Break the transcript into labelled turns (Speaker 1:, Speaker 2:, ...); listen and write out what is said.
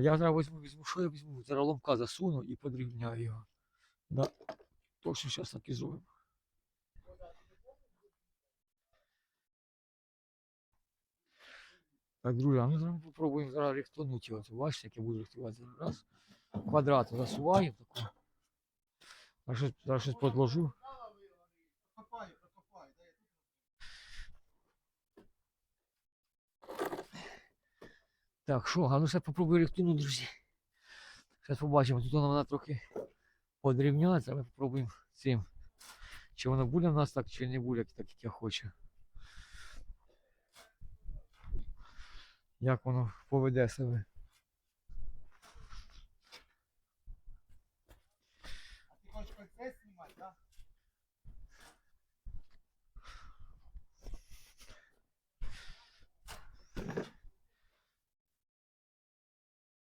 Speaker 1: Я зараз візьму, візьму, що я візьму? Зараз ломка засуну і подрівняю його. Да. Точно зараз так і зробимо. Так, друзі, а ми зараз попробуємо зараз рихтанути його. Бачите, як я буду рихтувати зараз. Раз. Квадрат засуваємо таку. Зараз щось подложу. Так, що, а ну ще попробую рихтину, друзі. Зараз побачимо, тут вона, вона трохи подрівняється, ми попробуємо цим. Чи воно буде в нас так, чи не буде, так як я хочу. Як воно поведе себе. Ти хочеш процес знімати, так?